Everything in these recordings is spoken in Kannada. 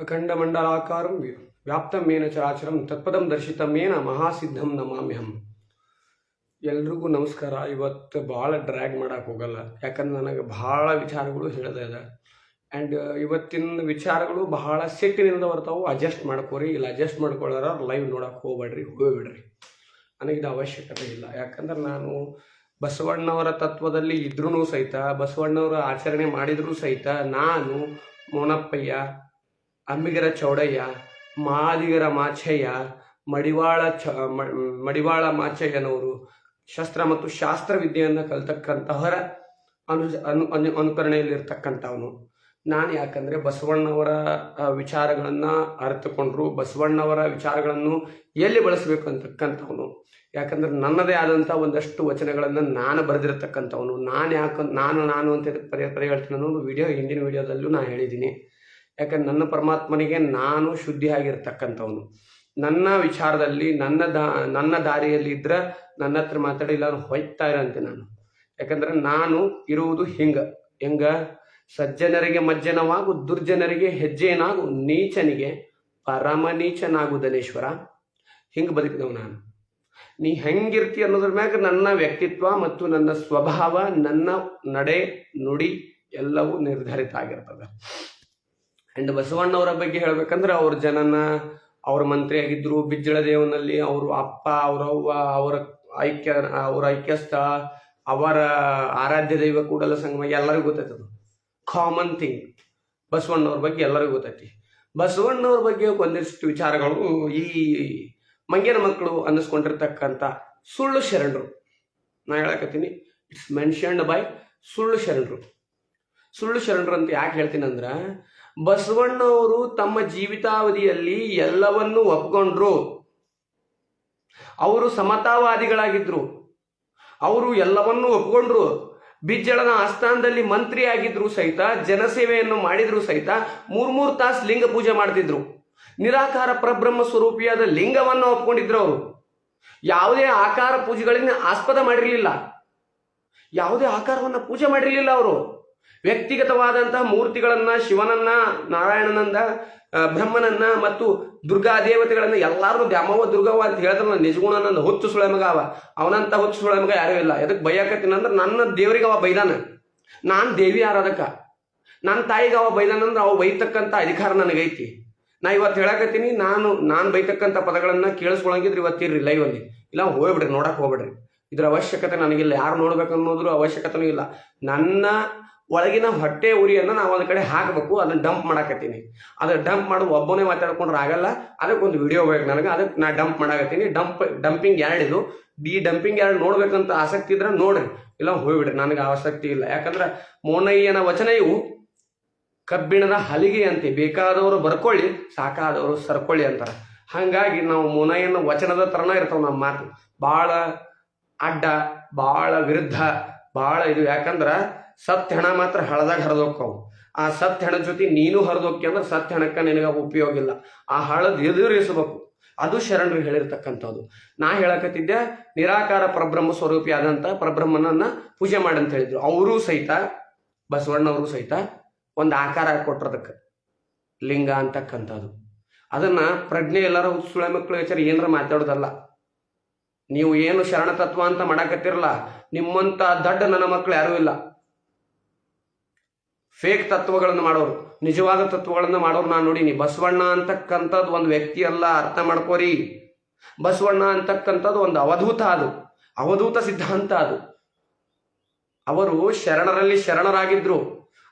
ಅಖಂಡಮಂಡಲಾಕಾರಂ ವ್ಯಾಪ್ತಂ ಮೇನ ಚರಾಚರಂ ತತ್ಪದಂ ದರ್ಶಿತ ಮೇನ ಮಹಾಸಿದ್ಧಂ ನಮಾಮ್ಯಹಂ. ಎಲ್ರಿಗೂ ನಮಸ್ಕಾರ. ಇವತ್ತು ಭಾಳ ಡ್ರ್ಯಾಗ್ ಮಾಡಕ್ಕೆ ಹೋಗಲ್ಲ. ಯಾಕಂದ್ರೆ ನನಗೆ ಭಾಳ ವಿಚಾರಗಳು ಹೇಳ್ತಾ ಇದೆ. ಆ್ಯಂಡ್ ಇವತ್ತಿನ ವಿಚಾರಗಳು ಬಹಳ ಸಿಟ್ಟಿನಿಂದ ಬರ್ತಾವೆ. ಅಡ್ಜಸ್ಟ್ ಮಾಡ್ಕೋರಿ, ಇಲ್ಲ ಅಡ್ಜಸ್ಟ್ ಮಾಡ್ಕೊಳ್ಳೋರ ಲೈವ್ ನೋಡಕ್ಕೆ ಹೋಗ್ಬೇಡ್ರಿ, ಹೋಗ್ಬಿಡ್ರಿ. ನನಗಿದು ಅವಶ್ಯಕತೆ ಇಲ್ಲ. ಯಾಕಂದ್ರೆ ನಾನು ಬಸವಣ್ಣವರ ತತ್ವದಲ್ಲಿ ಇದ್ರೂ ಸಹಿತ, ಬಸವಣ್ಣವರ ಆಚರಣೆ ಮಾಡಿದರೂ ಸಹಿತ ನಾನು ಮೋನಪ್ಪಯ್ಯ ಅಂಬಿಗರ ಚೌಡಯ್ಯ, ಮಾದಿಗರ ಮಾಚಯ್ಯ, ಮಡಿವಾಳ ಚ ಮಡಿವಾಳ ಮಾಚಯ್ಯನವರು ಶಸ್ತ್ರ ಮತ್ತು ಶಾಸ್ತ್ರ ವಿದ್ಯೆಯನ್ನು ಕಲ್ತಕ್ಕಂತಹರ ಅನು ಅನು ಅನು, ಅನುಕರಣೆಯಲ್ಲಿರ್ತಕ್ಕಂಥವನು. ನಾನು ಯಾಕಂದರೆ ಬಸವಣ್ಣವರ ವಿಚಾರಗಳನ್ನು ಅರಿತುಕೊಂಡ್ರು, ಬಸವಣ್ಣವರ ವಿಚಾರಗಳನ್ನು ಎಲ್ಲಿ ಬಳಸಬೇಕು ಅಂತಕ್ಕಂಥವನು ಯಾಕಂದ್ರೆ ನನ್ನದೇ ಆದಂಥ ಒಂದಷ್ಟು ವಚನಗಳನ್ನು ನಾನು ಬರೆದಿರತಕ್ಕಂಥವನು. ನಾನು ಯಾಕೆ ನಾನು ನಾನು ಅಂತ ಪದೇ ಪದೇ ಹೇಳ್ತೀನಿ ಅನ್ನೋದು ವಿಡಿಯೋ ಹಿಂದಿನ ವಿಡಿಯೋದಲ್ಲೂ ನಾನು ಹೇಳಿದ್ದೀನಿ. ಯಾಕಂದ್ರೆ ನನ್ನ ಪರಮಾತ್ಮನಿಗೆ ನಾನು ಶುದ್ಧಿ ಆಗಿರ್ತಕ್ಕಂಥವನು ನನ್ನ ವಿಚಾರದಲ್ಲಿ, ನನ್ನ ದಾ, ನನ್ನ ದಾರಿಯಲ್ಲಿ ಇದ್ರೆ ನನ್ನ ಹತ್ರ ಮಾತಾಡಿ ಇಲ್ಲ ಹೊಯ್ತಾ ಇರಂತೆ ನಾನು. ಯಾಕಂದ್ರೆ ನಾನು ಇರುವುದು ಹಿಂಗ. ಹೆಂಗ? ಸಜ್ಜನರಿಗೆ ಮಜ್ಜನವಾಗು, ದುರ್ಜನರಿಗೆ ಹೆಜ್ಜೆನಾಗು ನೀಚನಿಗೆ ಪರಮ ನೀಚನಾಗು ಧನೇಶ್ವರ ಹಿಂಗೆ ಬದುಕಿದವು ನಾನು. ನೀ ಹೆಂಗಿರ್ತಿ ಅನ್ನೋದ್ರ ಮ್ಯಾಗ ನನ್ನ ವ್ಯಕ್ತಿತ್ವ ಮತ್ತು ನನ್ನ ಸ್ವಭಾವ, ನನ್ನ ನಡೆ, ನುಡಿ ಎಲ್ಲವೂ ನಿರ್ಧರಿತ ಆಗಿರ್ತದೆ. ಆ್ಯಂಡ್ ಬಸವಣ್ಣವರ ಬಗ್ಗೆ ಹೇಳ್ಬೇಕಂದ್ರೆ ಅವ್ರ ಜನನ, ಅವ್ರ ಮಂತ್ರಿ ಆಗಿದ್ರು ಬಿಜ್ಜಳ ದೇವನಲ್ಲಿ ಅವರು ಅಪ್ಪ, ಅವ್ರ ಅವ್ವ, ಅವರ ಐಕ್ಯ, ಅವರ ಐಕ್ಯಸ್ಥ, ಅವರ ಆರಾಧ್ಯ ದೈವ ಕೂಡಲ ಸಂಗಮ, ಎಲ್ಲರಿಗೂ ಗೊತ್ತೈತದು ಕಾಮನ್ ಥಿಂಗ್ ಬಸವಣ್ಣವ್ರ ಬಗ್ಗೆ ಎಲ್ಲರಿಗೂ ಗೊತ್ತೈತಿ ಬಸವಣ್ಣವ್ರ ಬಗ್ಗೆ ಒಂದಿಷ್ಟು ವಿಚಾರಗಳು ಈ ಮಂಗ್ಯನ ಮಕ್ಕಳು ಅನ್ನಿಸ್ಕೊಂಡಿರ್ತಕ್ಕಂಥ ಸುಳ್ಳು ಶರಣರು. ನಾ ಹೇಳಕತ್ತೀನಿ. ಇಟ್ಸ್ ಮೆನ್ಷನ್ಡ್ ಬೈ ಸುಳ್ಳು ಶರಣರು. ಸುಳ್ಳು ಶರಣರು ಅಂತ ಯಾಕೆ ಹೇಳ್ತೀನಿ ಅಂದ್ರೆ ಬಸವಣ್ಣವರು ತಮ್ಮ ಜೀವಿತಾವಧಿಯಲ್ಲಿ ಎಲ್ಲವನ್ನೂ ಒಪ್ಕೊಂಡ್ರು. ಅವರು ಸಮತಾವಾದಿಗಳಾಗಿದ್ರು. ಅವರು ಎಲ್ಲವನ್ನೂ ಒಪ್ಕೊಂಡ್ರು. ಬಿಜ್ಜಳನ ಆಸ್ಥಾನದಲ್ಲಿ ಮಂತ್ರಿ ಆಗಿದ್ರು ಸಹಿತ, ಜನಸೇವೆಯನ್ನು ಮಾಡಿದ್ರು ಸಹಿತ ಮೂರ್ ಮೂರ್ ತಾಸು ಲಿಂಗ ಪೂಜೆ ಮಾಡ್ತಿದ್ರು. ನಿರಾಕಾರ ಪರಬ್ರಹ್ಮ ಸ್ವರೂಪಿಯಾದ ಲಿಂಗವನ್ನು ಒಪ್ಕೊಂಡಿದ್ರು ಅವರು. ಯಾವುದೇ ಆಕಾರ ಪೂಜೆಗಳನ್ನ ಆಸ್ಪದ ಮಾಡಿರಲಿಲ್ಲ. ಯಾವುದೇ ಆಕಾರವನ್ನ ಪೂಜೆ ಮಾಡಿರಲಿಲ್ಲ ಅವರು. ವ್ಯಕ್ತಿಗತವಾದಂತಹ ಮೂರ್ತಿಗಳನ್ನ ಶಿವನನ್ನ ನಾರಾಯಣನಂದ ಬ್ರಹ್ಮನನ್ನ ಮತ್ತು ದುರ್ಗಾ ದೇವತೆಗಳನ್ನ ಎಲ್ಲಾರು ದ್ಯಾಮವ್ವ ದುರ್ಗವ್ವ ಅಂತ ಹೇಳಿದ್ರೆ ನಿಜಗುಣನಂದ ಹುಚ್ಚು ಸುಳೆ ಮಗ ಅವ. ಅವನಂತ ಹುಚ್ಚು ಸುಳೆ ಮಗ ಯಾರೂ ಇಲ್ಲ. ಎದಕ್ಕೆ ಬೈಯಾಕತ್ತೀನಿ ಅಂದ್ರೆ ನನ್ನ ದೇವರಿಗೆ ಅವ ಬೈದಾನ. ನಾನು ದೇವಿ ಆರಾಧಕ ನನ್ನ ತಾಯಿಗೆ ಅವ ಬೈದಾನಂದ್ರೆ ಅವ ಬೈತಕ್ಕಂಥ ಅಧಿಕಾರ ನನಗೈತಿ. ನಾ ಇವತ್ತು ಹೇಳಕತ್ತೀನಿ, ನಾನು ನಾನು ಬೈತಕ್ಕಂಥ ಪದಗಳನ್ನ ಕೇಳಿಸ್ಕೊಳಂಗಿದ್ರೆ ಇವತ್ತಿರ್ರಿ ಲೈವ್ ಅಲ್ಲಿ. ಇಲ್ಲ, ಹೋಗ್ಬಿಡ್ರಿ, ನೋಡಕ್ ಹೋಗ್ಬಿಡ್ರಿ. ಇದ್ರ ಅವಶ್ಯಕತೆ ನನಗಿಲ್ಲ. ಯಾರು ನೋಡ್ಬೇಕು ಅನ್ನೋದ್ರ ಅವಶ್ಯಕತೆನೂ ಇಲ್ಲ. ನನ್ನ ಒಳಗಿನ ಹೊಟ್ಟೆ ಉರಿಯನ್ನು ನಾವು ಒಂದು ಕಡೆ ಹಾಕಬೇಕು, ಅದನ್ನ ಡಂಪ್ ಮಾಡಾಕತ್ತೀನಿ. ಅದನ್ನ ಡಂಪ್ ಮಾಡೋದು ಒಬ್ಬನೇ ಮಾತಾಡ್ಕೊಂಡ್ರೆ ಆಗಲ್ಲ. ಅದಕ್ಕೊಂದು ವಿಡಿಯೋ ಬೇಕು ನನಗೆ ಅದಕ್ಕೆ ನಾ ಡಂಪ್ ಮಾಡಾಕತ್ತೀನಿ. ಡಂಪ್ ಡಂಪಿಂಗ್ ಇದು. ಈ ಡಂಪಿಂಗ್ ಎರಡು ನೋಡ್ಬೇಕಂತ ಆಸಕ್ತಿ ಇದ್ರೆ ನೋಡ್ರಿ. ಇಲ್ಲ ಹೋಗ್ಬಿಡ್ರಿ, ನನಗೆ ಆಸಕ್ತಿ ಇಲ್ಲ. ಯಾಕಂದ್ರೆ ಮೋನಯ್ಯನ ವಚನ ಇವು ಕಬ್ಬಿಣದ ಹಲಿಗೆ ಅಂತೆ. ಬೇಕಾದವರು ಬರ್ಕೊಳ್ಳಿ, ಸಾಕಾದವರು ಸರ್ಕೊಳ್ಳಿ ಅಂತಾರೆ. ಹಾಗಾಗಿ ನಾವು ಮೋನಯ್ಯನ ವಚನದ ಥರನೇ ಇರ್ತಾವ ನಮ್ಮ ಮಾತು. ಭಾಳ ಅಡ್ಡ ಭಾಳ ವಿರುದ್ಧ ಭಾಳ ಇದು. ಯಾಕಂದ್ರೆ ಸತ್ಯ ಹಣ ಮಾತ್ರ ಹಳದಾಗ ಹರಿದೋಕ್ಕವು. ಆ ಸತ್ಯ ಹಣ ಜೊತೆ ನೀನು ಹರಿದೋಕ್ಕೆ ಅಂದ್ರೆ ಸತ್ಯ ಹಣಕ್ಕೆ ನಿನಗೆ ಉಪಯೋಗ ಇಲ್ಲ. ಆ ಹಳದ ಎದುರಿಸಬೇಕು. ಅದು ಶರಣರು ಹೇಳಿರ್ತಕ್ಕಂಥದ್ದು. ನಾ ಹೇಳಕತ್ತಿದ್ದೆ, ನಿರಾಕಾರ ಪರಬ್ರಹ್ಮ ಸ್ವರೂಪಿ ಆದಂಥ ಪರಬ್ರಹ್ಮನನ್ನ ಪೂಜೆ ಮಾಡಂತ ಹೇಳಿದ್ರು. ಅವರು ಸಹಿತ, ಬಸವಣ್ಣವರು ಸಹಿತ ಒಂದು ಆಕಾರ ಕೊಟ್ರು ಅದಕ್ಕೆ ಲಿಂಗ ಅಂತಕ್ಕಂಥದ್ದು. ಅದನ್ನ ಪ್ರಜ್ಞೆ ಎಲ್ಲರ ಸುಳೆ ಮಕ್ಕಳು ವಿಚಾರ ಏನಾರ ಮಾತಾಡೋದಲ್ಲ. ನೀವು ಏನು ಶರಣ ತತ್ವ ಅಂತ ಮಾಡಕತ್ತಿರಲ್ಲ, ನಿಮ್ಮಂತ ದಡ್ಡ ನನ್ನ ಮಕ್ಕಳು ಯಾರೂ ಇಲ್ಲ. ಫೇಕ್ ತತ್ವಗಳನ್ನು ಮಾಡೋರು, ನಿಜವಾದ ತತ್ವಗಳನ್ನು ಮಾಡೋರು ನಾನು ನೋಡೀನಿ ಬಸವಣ್ಣ ಅಂತಕ್ಕಂಥದ್ದು ಒಂದು ವ್ಯಕ್ತಿ ಅಲ್ಲ ಅರ್ಥ ಮಾಡ್ಕೋರಿ. ಬಸವಣ್ಣ ಅಂತಕ್ಕಂಥದ್ದು ಒಂದು ಅವಧೂತ ಅದು, ಅವಧೂತ ಸಿದ್ಧಾಂತ ಅದು. ಅವರು ಶರಣರಲ್ಲಿ ಶರಣರಾಗಿದ್ರು,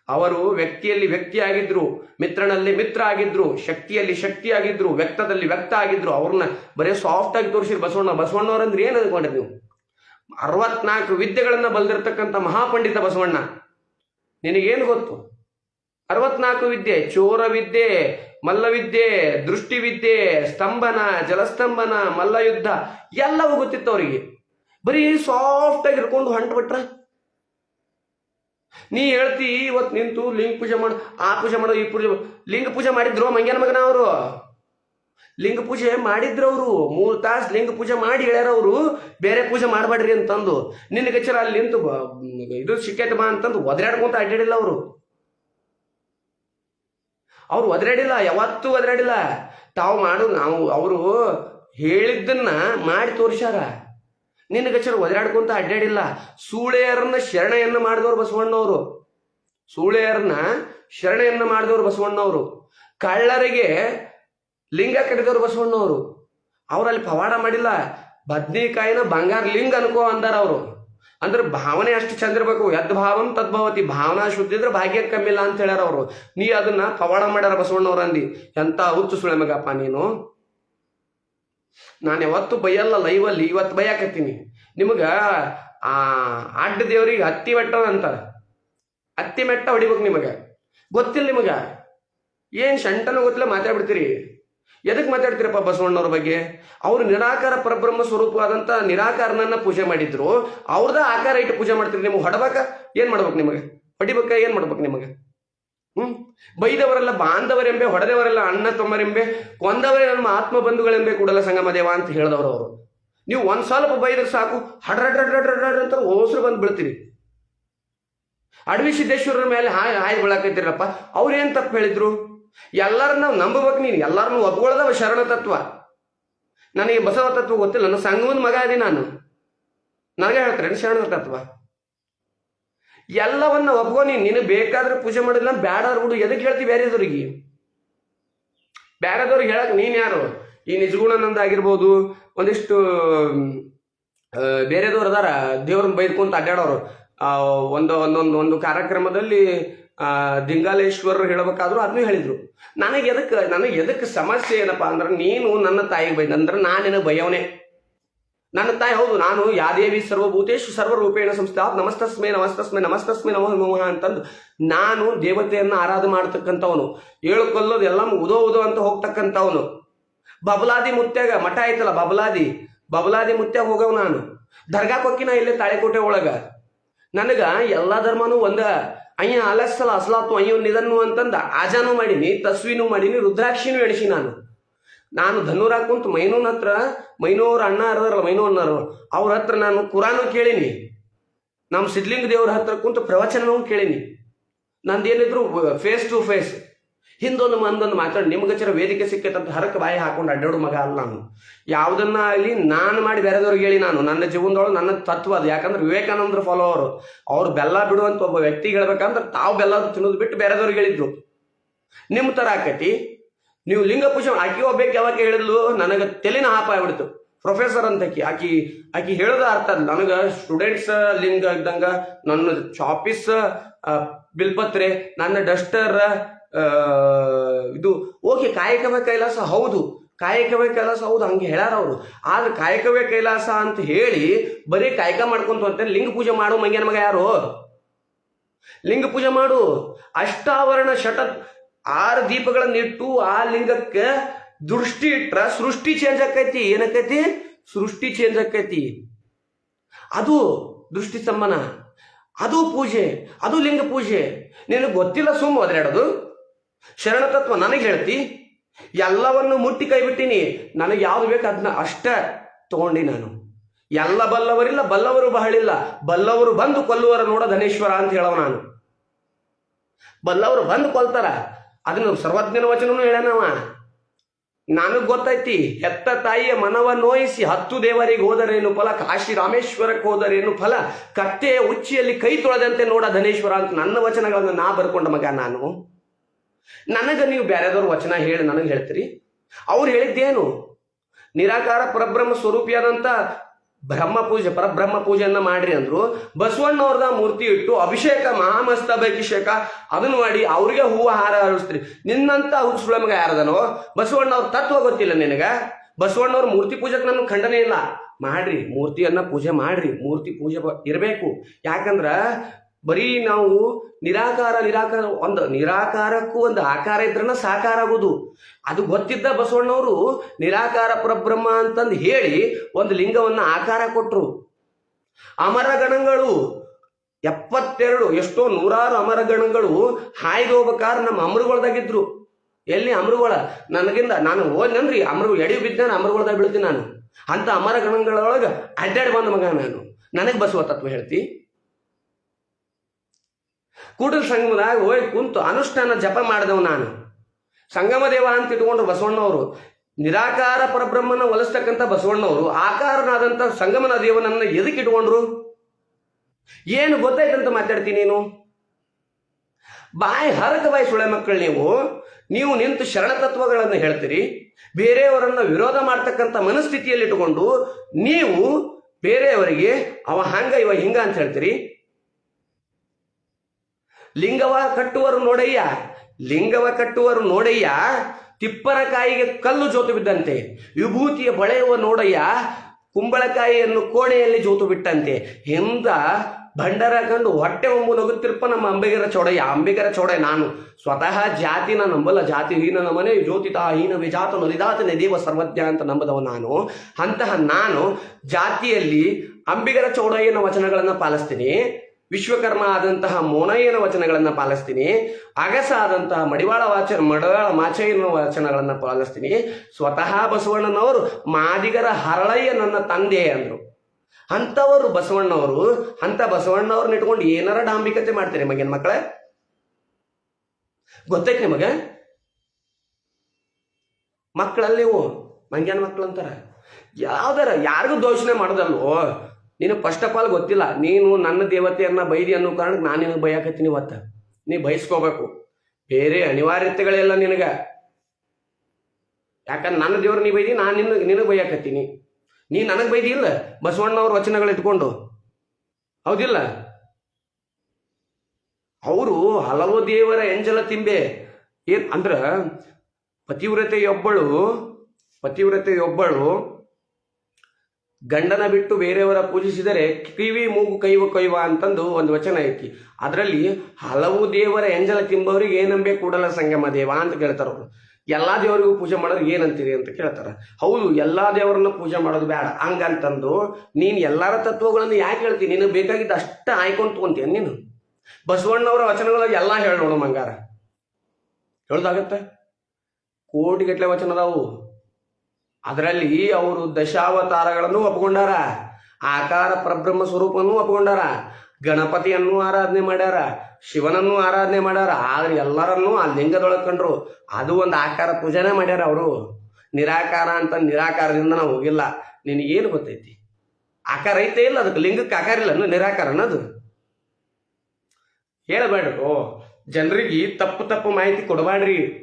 ಅವರು ವ್ಯಕ್ತಿಯಲ್ಲಿ ವ್ಯಕ್ತಿ ಆಗಿದ್ರು ಮಿತ್ರನಲ್ಲಿ ಮಿತ್ರ ಆಗಿದ್ರು ಶಕ್ತಿಯಲ್ಲಿ ಶಕ್ತಿ ಆಗಿದ್ರು ವ್ಯಕ್ತದಲ್ಲಿ ವ್ಯಕ್ತ ಆಗಿದ್ರು, ಅವ್ರನ್ನ ಬರೀ ಸಾಫ್ಟ್ ಆಗಿ ತೋರಿಸಿದ್ರು ಬಸವಣ್ಣ. ಬಸವಣ್ಣವ್ರಂದ್ರೆ ಏನು ಅನ್ಕೊಂಡ್ರಿ ನೀವು? ಅರವತ್ನಾಲ್ಕು ವಿದ್ಯೆಗಳನ್ನ ಬಲ್ದಿರ್ತಕ್ಕಂಥ ಮಹಾಪಂಡಿತ ಬಸವಣ್ಣ. ನಿನಗೇನು ಗೊತ್ತು? ಅರವತ್ನಾಲ್ಕು ವಿದ್ಯೆ ಚೋರ ವಿದ್ಯೆ ಮಲ್ಲವಿದ್ಯೆ ದೃಷ್ಟಿ ವಿದ್ಯೆ ಸ್ತಂಭನ, ಜಲಸ್ತಂಭನ, ಮಲ್ಲಯುದ್ಧ, ಎಲ್ಲವೂ ಗೊತ್ತಿತ್ತು ಅವರಿಗೆ. ಬರೀ ಸಾಫ್ಟ್ ಆಗಿ ಹೊಂಟು ಹೊಂಟ್ಬಿಟ್ರ ನೀ ಹೇಳ್ತಿ ಇವತ್ತು ನಿಂತು ಲಿಂಗ ಪೂಜೆ ಮಾಡು, ಆ ಪೂಜೆ ಮಾಡೋ, ಈ ಪೂಜೆ. ಲಿಂಗ ಪೂಜೆ ಮಾಡಿದ್ರು ಮಂಗ್ಯನ ಮಗನ ಅವರು? ಲಿಂಗ ಪೂಜೆ ಮಾಡಿದ್ರು ಅವರು. ಮೂರು ತಾಸು ಲಿಂಗ ಪೂಜೆ ಮಾಡಿ ಹೇಳ್ಯಾರ ಅವರು, ಬೇರೆ ಪೂಜೆ ಮಾಡಬೇಡ್ರಿ ಅಂತಂದು. ನಿನ್ನ ಗಚ್ಚರ ಅಲ್ಲಿ ನಿಂತು ಇದು ಸಿಕ್ಕೈತೆ ಬಾ ಅಂತಂದು ಒದರಾಡ್ಕೊಂತ ಅಡ್ಡಾಡಿಲ್ಲ ಅವರು. ಅವ್ರು ಒದರಾಡಿಲ್ಲ, ಯಾವತ್ತೂ ಒದರಾಡಿಲ್ಲ. ತಾವು ಮಾಡು, ನಾವು, ಅವರು ಹೇಳಿದ್ದನ್ನ ಮಾಡಿ ತೋರಿಸ್ಯಾರ. ನಿನಗಚ್ಚರ ಒದರಾಡ್ಕೊಂತ ಅಡ್ಡಾಡಿಲ್ಲ. ಸೂಳೆಯರನ್ನ ಶರಣೆಯನ್ನ ಮಾಡಿದವರು ಬಸವಣ್ಣವರು. ಸೂಳೆಯರನ್ನ ಶರಣೆಯನ್ನ ಮಾಡಿದವರು ಬಸವಣ್ಣವರು. ಕಳ್ಳರಿಗೆ ಲಿಂಗ ಕಟ್ಟಿದವರು ಬಸವಣ್ಣವರು. ಅವರಲ್ಲಿ ಪವಾಡ ಮಾಡಿಲ್ಲ. ಬದ್ನಿಕಾಯಿನ ಬಂಗಾರ ಲಿಂಗ ಅನ್ಕೋ ಅಂದಾರ ಅವರು. ಅಂದ್ರೆ ಭಾವನೆ ಅಷ್ಟು ಚಂದ ಇರ್ಬೇಕು. ಯದ್ ಭಾವಂ ತದ್ಭವತಿ ಭಾವನಾ ಶುದ್ಧ ಇದ್ರೆ ಭಾಗ್ಯ ಕಮ್ಮಿಲ್ಲ ಅಂತ ಹೇಳ್ಯಾರ ಅವರು. ನೀ ಅದನ್ನ ಪವಾಡ ಮಾಡ್ಯಾರ ಬಸವಣ್ಣವ್ರ ಅಂದಿ. ಎಂತ ಹುಚ್ಚು ಸುಳೆಮಗಪ್ಪ ನೀನು? ನಾನು ಯಾವತ್ತು ಬೈಯಲ್ಲ ಲೈವಲ್ಲಿ ಇವತ್ತು ಬೈಯಾಕತ್ತೀನಿ. ನಿಮಗ ಆ ಅಡ್ಡ ದೇವರಿಗೆ ಹತ್ತಿ ಬೆಟ್ಟ ಅಂತ ಹತ್ತಿ ಮೆಟ್ಟ ಹೊಡಿಬೇಕು ನಿಮಗೆ. ಗೊತ್ತಿಲ್ಲ ನಿಮಗೆ. ಏನ್ ಶಂಟನೂ ಗೊತ್ತಿಲ್ಲ ಮಾತಾಡ್ಬಿಡ್ತೀರಿ. ಎದಕ್ಕೆ ಮಾತಾಡ್ತೀರಪ್ಪ ಬಸವಣ್ಣವ್ರ ಬಗ್ಗೆ? ಅವರು ನಿರಾಕಾರ ಪರಬ್ರಹ್ಮ ಸ್ವರೂಪವಾದಂಥ ನಿರಾಕಾರನನ್ನ ಪೂಜೆ ಮಾಡಿದ್ರು. ಅವ್ರದ ಆಕಾರ ಇಟ್ಟು ಪೂಜೆ ಮಾಡ್ತೀರಿ ನಿಮಗೆ ಹೊಡಬೇಕ? ಏನ್ ಮಾಡ್ಬೇಕು ನಿಮಗೆ? ಹೊಡಿಬೇಕಾ? ಏನ್ ಮಾಡ್ಬೇಕು ನಿಮಗೆ? ಹ್ಮ್? ಬೈದವರೆಲ್ಲ ಬಾಂಧವರೆಂಬೆ, ಹೊಡೆದವರೆಲ್ಲ ಅಣ್ಣ ತಮ್ಮರೆಂಬೆ ಕೊಂದವರೇ ನಮ್ಮ ಆತ್ಮ ಬಂಧುಗಳೆಂಬೆ ಕೂಡಲ ಸಂಗಮ ದೇವ ಅಂತ ಹೇಳಿದವರು ಅವರು. ನೀವು ಒಂದ್ ಸ್ವಲ್ಪ ಬೈದ್ರೆ ಸಾಕು. ಹಡ್ರಡ್ರಡ್ರಡ್ರಡ್ ಅಂತ ಹೋಸರು ಬಂದು ಬಿಡ್ತೀರಿ ಅಡವಿ ಸಿದ್ದೇಶ್ವರರ ಮೇಲೆ ಹಾಯ್ ಹಾಯ್ ಬೀಳಾಕೈತಿರಪ್ಪ ಅವ್ರು ಏನ್ ತಪ್ಪು ಹೇಳಿದ್ರು? ಎಲ್ಲರನ್ನ ನಾವು ನಂಬಬೇಕು ನೀನು. ಎಲ್ಲರನ್ನು ಒಪ್ಕೊಳ್ಳದವ ಶರಣ ತತ್ವ. ನನಗೆ ಬಸವ ತತ್ವ ಗೊತ್ತಿಲ್ಲ. ನನ್ನ ಸಂಘವನ್ ಮಗ ಅದಿ ನಾನು. ನನಗೆ ಹೇಳ್ತಾರೆ ಶರಣ ತತ್ವ. ಎಲ್ಲವನ್ನ ಒಪ್ಕೊ ನೀನು. ನಿನಗೆ ಬೇಕಾದ್ರೆ ಪೂಜೆ ಮಾಡಿಲ್ಲ ಬ್ಯಾಡಾರ್ ಬಿಡು. ಎದಕ್ಕೆ ಹೇಳ್ತೀವಿ ಬೇರೆದವ್ರಿಗೆ ಬೇರೆದವ್ರಿಗೆ ಹೇಳಕ್ ನೀನು ಯಾರು? ಈ ನಿಜಗುಣಾನಂದ ಆಗಿರ್ಬೋದು. ಒಂದಿಷ್ಟು ಬೇರೆದವ್ರು ಅದಾರ. ದೇವ್ರನ್ನ ಬೈದ್ಕೊಂತ ಅಡ್ಡಾಡೋರು ಒಂದು, ಒಂದೊಂದು, ಒಂದು ಕಾರ್ಯಕ್ರಮದಲ್ಲಿ ದಿಂಗಾಲೇಶ್ವರರು ಹೇಳಬೇಕಾದ್ರು ಅದನ್ನೂ ಹೇಳಿದರು. ನನಗೆ ಎದಕ್ಕೆ ನನಗೆ ಎದಕ್ಕೆ ಸಮಸ್ಯೆ ಏನಪ್ಪಾ ಅಂದ್ರೆ ನೀನು ನನ್ನ ತಾಯಿಗೆ ಬೈದ ಅಂದ್ರೆ ನಾನೇನು ಭಯವನೇ ನನ್ನ ತಾಯಿ ಹೌದು, ನಾನು ಯಾದೇವಿ ಸರ್ವಭೂತೇಶು ಸರ್ವರೂಪೇಣ ಸಂಸ್ಥಾ ನಮಸ್ತಸ್ಮೆ ನಮಸ್ತಸ್ಮೆ ನಮಸ್ತಸ್ಮೆ ನಮೋ ನಮಃ ಅಂತಂದು ನಾನು ದೇವತೆಯನ್ನು ಆರಾಧ ಮಾಡ್ತಕ್ಕಂಥವನು. ಏಳು ಕೊಲ್ಲೋದು ಎಲ್ಲ ಉದೋ ಉದೋ ಅಂತ ಹೋಗ್ತಕ್ಕಂಥವನು. ಬಬಲಾದಿ ಮುತ್ಯಾಗ ಮಠ ಐತಲ್ಲ ಬಬಲಾದಿ ಬಬಲಾದಿ ಮುತ್ಯಾಗ ಹೋಗವ್ ನಾನು. ದರ್ಗಾ ಹೊಕ್ಕಿನ ಇಲ್ಲೇ ತಾಳೆಕೋಟೆ ಒಳಗ. ನನಗ ಎಲ್ಲಾ ಧರ್ಮನೂ ಒಂದ. ಅಯ್ಯ, ಅಲಸ್ಸಲ ಅಸಲಾತು ಅಯ್ಯೋ, ನಿಧನ್ನು ಅಂತಂದ ಆಜಾನು ಮಾಡೀನಿ, ತಸ್ವಿನೂ ಮಾಡೀನಿ, ರುದ್ರಾಕ್ಷಿನೂ ಎಣಿಸಿ ನಾನು. ನಾನು ಧನುರಾಗ್ ಕುಂತು ಮೈನೂನ್ ಹತ್ರ, ಮೈನೋರ ಅಣ್ಣ ಅರದಾರಲ್ಲ ಮೈನೂ ಅಣ್ಣರು, ಅವ್ರ ಹತ್ರ ನಾನು ಕುರಾನು ಕೇಳೀನಿ. ನಮ್ಮ ಸಿದ್ಲಿಂಗ ದೇವ್ರ ಹತ್ರ ಕುಂತು ಪ್ರವಚನವೂ ಕೇಳೀನಿ. ನಂದೇನಿದ್ರು ಫೇಸ್ ಟು ಫೇಸ್ ಹಿಂದೊಂದು ಮಂದೊಂದು ಮಾತಾಡಿ. ನಿಮ್ಗಚರ ವೇದಿಕೆ ಸಿಕ್ಕೈತಂತ ಹರಕ ಬಾಯಿ ಹಾಕೊಂಡು ಅಡ್ಡೋಡು ಮಗ ಅಲ್ಲ ನಾನು. ಯಾವುದನ್ನ ಆಗಲಿ ನಾನು ಮಾಡಿ ಬೇರೆದವ್ರಿಗೆ ಹೇಳಿ ನಾನು. ನನ್ನ ಜೀವನದೊಳಗೆ ನನ್ನ ತತ್ವ ಅದು. ಯಾಕಂದ್ರೆ ವಿವೇಕಾನಂದ್ರ ಫಾಲೋವರು ಅವ್ರು ಬೆಲ್ಲ ಬಿಡುವಂತ ಒಬ್ಬ ವ್ಯಕ್ತಿ ಹೇಳ್ಬೇಕಂದ್ರೆ ತಾವು ಬೆಲ್ಲ ತಿನ್ನೋದು ಬಿಟ್ಟು ಬೇರೆದವ್ರಿಗೆ ಹೇಳಿದ್ರು. ನಿಮ್ಮ ಥರ ಆಕತಿ. ನೀವು ಲಿಂಗ ಪೂಜೆ ಆಕಿ ಒಬ್ಬಕ್ಕೆ ಯಾವಾಗ ಹೇಳಿದ್ಲು? ನನಗೆ ತಲೆನ ಹಾಪ ಆಗ್ಬಿಡ್ತು. ಪ್ರೊಫೆಸರ್ ಅಂತ ಆಕಿ. ಆಕಿ ಆಕಿ ಹೇಳೋದ ಅರ್ಥ ಅಲ್ಲ. ನನಗೆ ಸ್ಟೂಡೆಂಟ್ಸ್ ಲಿಂಗ ಇದ್ದಂಗ ನನ್ನ ಚಾಪೀಸ್ ಬಿಲ್ಪತ್ರೆ, ನನ್ನ ಡಸ್ಟರ್ ಇದು, ಓಕೆ, ಕಾಯಕವೇ ಕೈಲಾಸ ಹೌದು. ಕಾಯಕವೇ ಕೈಲಾಸ ಹೌದು, ಹಂಗೆ ಹೇಳ್ಯಾರ ಅವರು. ಆದ್ರೆ ಕಾಯಕವೇ ಕೈಲಾಸ ಅಂತ ಹೇಳಿ ಬರೀ ಕಾಯಕ ಮಾಡ್ಕೊಂತ ಅಂತ ಲಿಂಗ ಪೂಜೆ ಮಾಡೋ ಮಂಗ್ಯನ ಮಗ ಯಾರು? ಲಿಂಗ ಪೂಜೆ ಮಾಡು. ಅಷ್ಟಾವರಣ ಶಟ, ಆರು ದೀಪಗಳನ್ನ ಇಟ್ಟು ಆ ಲಿಂಗಕ್ಕೆ ದೃಷ್ಟಿ ಇಟ್ರ ಸೃಷ್ಟಿ ಚೇಂಜ್ ಆಕೈತಿ. ಏನಕ್ಕೈತಿ ಸೃಷ್ಟಿ ಚೇಂಜ್ ಆಕೈತಿ. ಅದು ದೃಷ್ಟಿ ಸಂಬನ ಅದು ಪೂಜೆ, ಅದು ಲಿಂಗ ಪೂಜೆ. ನಿನಗೆ ಗೊತ್ತಿಲ್ಲ ಸುಮ್ಮ ಒದರಾಡೋದು ಶರಣ ತತ್ವ ನನಗೆ ಹೇಳ್ತಿ, ಎಲ್ಲವನ್ನು ಮುಟ್ಟಿ ಕೈ ಬಿಟ್ಟಿನಿ. ನನಗೆ ಯಾವ್ದು ಬೇಕು ಅದನ್ನ ಅಷ್ಟೇ ತಗೊಂಡಿ ನಾನು. ಎಲ್ಲ ಬಲ್ಲವರಿಲ್ಲ, ಬಲ್ಲವರು ಬಹಳಿಲ್ಲ. ಬಲ್ಲವರು ಬಂದು ಕೊಲ್ಲುವರ ನೋಡ ಧನೇಶ್ವರ ಅಂತ ಹೇಳವ ನಾನು. ಬಲ್ಲವರು ಬಂದು ಕೊಲ್ತಾರ. ಅದನ್ನ ಸರ್ವಜ್ಞನ ವಚನನು ಹೇಳನವ ನನಗ್ ಗೊತ್ತೈತಿ, ಹೆತ್ತ ತಾಯಿಯ ಮನವ ನೋಯಿಸಿ ಹತ್ತು ದೇವರಿಗೆ ಹೋದರೇನು ಫಲ, ಕಾಶಿ ರಾಮೇಶ್ವರಕ್ಕೆ ಹೋದರೇನು ಫಲ, ಕತ್ತೆಯ ಉಚ್ಚಿಯಲ್ಲಿ ಕೈ ತೊಳೆದಂತೆ ನೋಡ ಧನೇಶ್ವರ ಅಂತ ನನ್ನ ವಚನಗಳನ್ನು ನಾ ಬರ್ಕೊಂಡ ಮಗ ನಾನು. ನನಗೆ ನೀವು ಬೇರೆದವ್ರ ವಚನ ಹೇಳಿ ನನಗೆ ಹೇಳ್ತೀರಿ? ಅವ್ರು ಹೇಳಿದ್ದೇನು? ನಿರಾಕಾರ ಪರಬ್ರಹ್ಮ ಸ್ವರೂಪಿಯಾದಂಥ ಬ್ರಹ್ಮ ಪೂಜೆ, ಪರಬ್ರಹ್ಮ ಪೂಜೆಯನ್ನ ಮಾಡ್ರಿ ಅಂದ್ರು, ಬಸವಣ್ಣವ್ರದ ಮೂರ್ತಿ ಇಟ್ಟು ಅಭಿಷೇಕ ಮಹಾಮಸ್ತಭಿಷೇಕ ಅದನ್ನ ಮಾಡಿ ಅವ್ರಿಗೆ ಹೂವು ಹಾರ ಹರಿಸ್ತೀರಿ ನಿನ್ನಂತ ಹುಚ್ಚುಳ ಮಗ ಯಾರದನೋ, ಬಸವಣ್ಣವ್ರ ತತ್ವ ಗೊತ್ತಿಲ್ಲ ನಿನಗ? ಬಸವಣ್ಣವ್ರ ಮೂರ್ತಿ ಪೂಜೆಗೆ ನನ್ನ ಖಂಡನೆ ಇಲ್ಲ. ಮಾಡ್ರಿ, ಮೂರ್ತಿಯನ್ನ ಪೂಜೆ ಮಾಡ್ರಿ, ಮೂರ್ತಿ ಪೂಜೆ ಇರ್ಬೇಕು. ಯಾಕಂದ್ರ ಬರೀ ನಾವು ನಿರಾಕಾರ ನಿರಾಕಾರ, ಒಂದು ನಿರಾಕಾರಕ್ಕೂ ಒಂದು ಆಕಾರ ಇದ್ರನ ಸಾಕಾರ ಆಗೋದು. ಅದು ಗೊತ್ತಿದ್ದ ಬಸವಣ್ಣವರು ನಿರಾಕಾರ ಪರಬ್ರಹ್ಮ ಅಂತಂದು ಹೇಳಿ ಒಂದು ಲಿಂಗವನ್ನ ಆಕಾರ ಕೊಟ್ರು. ಅಮರಗಣಗಳು ಎಪ್ಪತ್ತೆರಡು, ಎಷ್ಟೋ ನೂರಾರು ಅಮರಗಣಗಳು ಹಾಯ್ದು ಹೋಗ್ಬೇಕಾದ್ರೆ ನಮ್ಮ ಅಮರುಗಳ್ದಾಗಿದ್ರು ಎಲ್ಲಿ ಅಮರುಗಳ ನನಗಿಂದ, ನಾನು ಓದ್ನಂದ್ರಿ ಅಮರು ಎಡಿ ಬಿದ್ದಾನ ಅಮರುಗಳ್ದಾಗ ಬೀಳ್ತೀನಿ ನಾನು. ಅಂತ ಅಮರಗಣಗಳೊಳಗೆ ಅಡ್ಡಾಡಿ ಬಂದ ಮಗ ನಾನು. ನನಗೆ ಬಸವ ತತ್ವ ಹೇಳ್ತಿ. ಕೂಡಲ ಸಂಗಮದಾಗ ಹೋಗಿ ಕುಂತು ಅನುಷ್ಠಾನ ಜಪ ಮಾಡಿದೆವು ನಾನು. ಸಂಗಮ ದೇವ ಅಂತ ಇಟ್ಕೊಂಡ್ರು ಬಸವಣ್ಣವರು, ನಿರಾಕಾರ ಪರಬ್ರಹ್ಮನ ಒಲಿಸ್ತಕ್ಕಂಥ ಬಸವಣ್ಣವರು, ಆಕಾರನಾದಂಥ ಸಂಗಮನ ದೇವನನ್ನ ಎದಕ್ಕೆ ಇಟ್ಕೊಂಡ್ರು? ಏನು ಗೊತ್ತಾಯ್ತಂತ ಮಾತಾಡ್ತೀನಿ ನೀನು? ಬಾಯಿ ಹರಕ ಬಾಯಿ ಸುಳೆ ಮಕ್ಕಳು ನೀವು ನೀವು ನಿಂತು ಶರಣ ತತ್ವಗಳನ್ನು ಹೇಳ್ತೀರಿ, ಬೇರೆಯವರನ್ನ ವಿರೋಧ ಮಾಡ್ತಕ್ಕಂಥ ಮನಸ್ಥಿತಿಯಲ್ಲಿ ಇಟ್ಟುಕೊಂಡು ನೀವು ಬೇರೆಯವರಿಗೆ ಅವ ಹಂಗ ಇವ ಹಿಂಗ ಅಂತ ಹೇಳ್ತೀರಿ. ಲಿಂಗವ ಕಟ್ಟುವರು ನೋಡಯ್ಯ, ಲಿಂಗವ ಕಟ್ಟುವರು ನೋಡಯ್ಯ ತಿಪ್ಪರಕಾಯಿಗೆ ಕಲ್ಲು ಜೋತು ಬಿದ್ದಂತೆ, ವಿಭೂತಿಯ ಬಳೆಯುವ ನೋಡಯ್ಯ, ಕುಂಬಳಕಾಯಿಯನ್ನು ಕೋಣೆಯಲ್ಲಿ ಜೋತು ಬಿಟ್ಟಂತೆ. ಹಿಂದ ಭಂಡಾರ ಕಂಡು ಹೊಟ್ಟೆ ಒಂಬು ನಗುತ್ತಿರ್ಪ ನಮ್ಮ ಅಂಬಿಗರ ಚೌಡಯ್ಯ. ಅಂಬಿಗರ ಚೌಡಯ್ಯ, ನಾನು ಸ್ವತಃ ಜಾತಿನ ನಂಬಲ ಜಾತಿ ಹೀನ ನಮನೆ ಜ್ಯೋತಿತ ಹೀನ ವಿಜಾತ ನುಲಿದಾತನೆ ದೇವ ಸರ್ವಜ್ಞ ಅಂತ ನಂಬದವ ನಾನು. ಅಂತಹ ನಾನು ಜಾತಿಯಲ್ಲಿ ಅಂಬಿಗರ ಚೌಡಯ್ಯನ ವಚನಗಳನ್ನು ಪಾಲಿಸ್ತೀನಿ. ವಿಶ್ವಕರ್ಮ ಆದಂತಹ ಮೋನಯ್ಯನ ವಚನಗಳನ್ನು ಪಾಲಿಸ್ತೀನಿ ಅಗಸ ಆದಂತಹ ಮಡಿವಾಳ ವಾಚ, ಮಡಿವಾಳ ಮಾಚಯ್ಯನ ವಚನಗಳನ್ನು ಪಾಲಿಸ್ತೀನಿ. ಸ್ವತಃ ಬಸವಣ್ಣನವರು, ಮಾದಿಗರ ಹರಳಯ್ಯ ನನ್ನ ತಂದೆ ಅಂದರು. ಅಂಥವರು ಬಸವಣ್ಣವರು ಅಂಥ ಬಸವಣ್ಣವ್ರನ್ನ ಇಟ್ಕೊಂಡು ಏನಾರ ಡಾಂಬಿಕತೆ ಮಾಡ್ತೀರಿ ಮಗೇನ್ ಮಕ್ಕಳೇ? ಗೊತ್ತೈತೆ ನಿಮಗೆ? ಮಕ್ಕಳಲ್ಲಿ ನೀವು ಮಂಗ್ಯಾನ ಮಕ್ಕಳು ಅಂತಾರ ಯಾವ್ದಾರ, ಯಾರಿಗೂ ದೋಷಣೆ ಮಾಡೋದಲ್ವೋ? ನೀನು ಫಸ್ಟ್ ಆಫ್ ಆಲ್ ಗೊತ್ತಿಲ್ಲ, ನೀನು ನನ್ನ ದೇವತೆಯನ್ನ ಬೈದಿ ಅನ್ನೋ ಕಾರಣಕ್ಕೆ ನಾನು ನಿನಗೆ ಬೈಯಾಕತ್ತೀನಿ ಇವತ್ತ. ನೀ ಬಯಸ್ಕೋಬೇಕು ಬೇರೆ ಅನಿವಾರ್ಯತೆಗಳೆಲ್ಲ ನಿನಗೆ. ಯಾಕಂದ್ರೆ ನನ್ನ ದೇವ್ರು ನೀ ಬೈದಿ, ನಾನು ನಿನ್ನ, ನಿನಗೆ ಬೈಯಾಕತ್ತೀನಿ. ನೀ ನನಗೆ ಬೈದಿ ಇಲ್ಲ? ಬಸವಣ್ಣವ್ರ ವಚನಗಳು ಇಟ್ಕೊಂಡು. ಹೌದಿಲ್ಲ? ಅವರು ಹಲವು ದೇವರ ಎಂಜಲ ತಿಂಬೆ. ಏನ್ ಅಂದ್ರ ಪತಿವ್ರತೆಯೊಬ್ಬಳು ಪತಿವ್ರತೆಯೊಬ್ಬಳು ಗಂಡನ ಬಿಟ್ಟು ಬೇರೆಯವರ ಪೂಜಿಸಿದರೆ ಕಿವಿ ಮೂಗು ಕೈವ ಕೈವ ಅಂತಂದು ಒಂದು ವಚನ ಐತಿ. ಅದರಲ್ಲಿ ಹಲವು ದೇವರ ಎಂಜಲ ತಿಂಬವರಿಗೆ ಏನಂಬೆ ಕೂಡಲ ಸಂಗಮ ದೇವ ಅಂತ ಕೇಳ್ತಾರೆ. ಅವರು ಎಲ್ಲಾ ದೇವರಿಗೂ ಪೂಜೆ ಮಾಡೋರು ಏನಂತೀರಿ ಅಂತ ಕೇಳ್ತಾರೆ. ಹೌದು, ಎಲ್ಲಾ ದೇವರನ್ನ ಪೂಜೆ ಮಾಡೋದು ಬೇಡ. ಹಂಗಂತಂದು ನೀನು ಎಲ್ಲರ ತತ್ವಗಳನ್ನು ಯಾಕೆ ಹೇಳ್ತೀನಿ ನಿನಗೆ ಬೇಕಾಗಿದ್ದು ಅಷ್ಟ ಆಯ್ಕೊಂಡು ತಗೊಂತೀಯ ನೀನು? ಬಸವಣ್ಣವರ ವಚನಗಳ ಎಲ್ಲ ಹೇಳೋಣ ಮಂಗಾರ. ಹೇಳ್ದಾಗತ್ತೆ? ಕೋಟಿಗಟ್ಟಲೆ ವಚನ ಅದಾವು. ಅದರಲ್ಲಿ ಅವರು ದಶಾವತಾರಗಳನ್ನು ಒಪ್ಕೊಂಡಾರ. ಆಕಾರ ಪ್ರಬ್ರಹ್ಮ ಸ್ವರೂಪವನ್ನು ಒಪ್ಕೊಂಡಾರ. ಗಣಪತಿಯನ್ನು ಆರಾಧನೆ ಮಾಡ್ಯಾರ. ಶಿವನನ್ನು ಆರಾಧನೆ ಮಾಡ್ಯಾರ. ಆದ್ರೆ ಎಲ್ಲರನ್ನೂ ಆ ಲಿಂಗದೊಳಗೆ ಕಂಡ್ರು. ಅದು ಒಂದು ಆಕಾರ ಪೂಜೆನೇ ಮಾಡ್ಯಾರ ಅವರು. ನಿರಾಕಾರ ಅಂತ ನಿರಾಕಾರದಿಂದ ನಾವು ಹೋಗಿಲ್ಲ. ನಿನಗೇನು ಗೊತ್ತೈತಿ? ಆಕಾರ ಐತೆ ಇಲ್ಲ ಅದಕ್ಕೆ. ಲಿಂಗಕ್ಕೆ ಆಕಾರ ಇಲ್ಲ ನಿರಾಕಾರ ಅನ್ನೋದು. ಹೇಳಬೇಡ್ರಿ ಜನರಿಗೆ ತಪ್ಪು ತಪ್ಪು ಮಾಹಿತಿ ಕೊಡಬೇಡ್ರಿ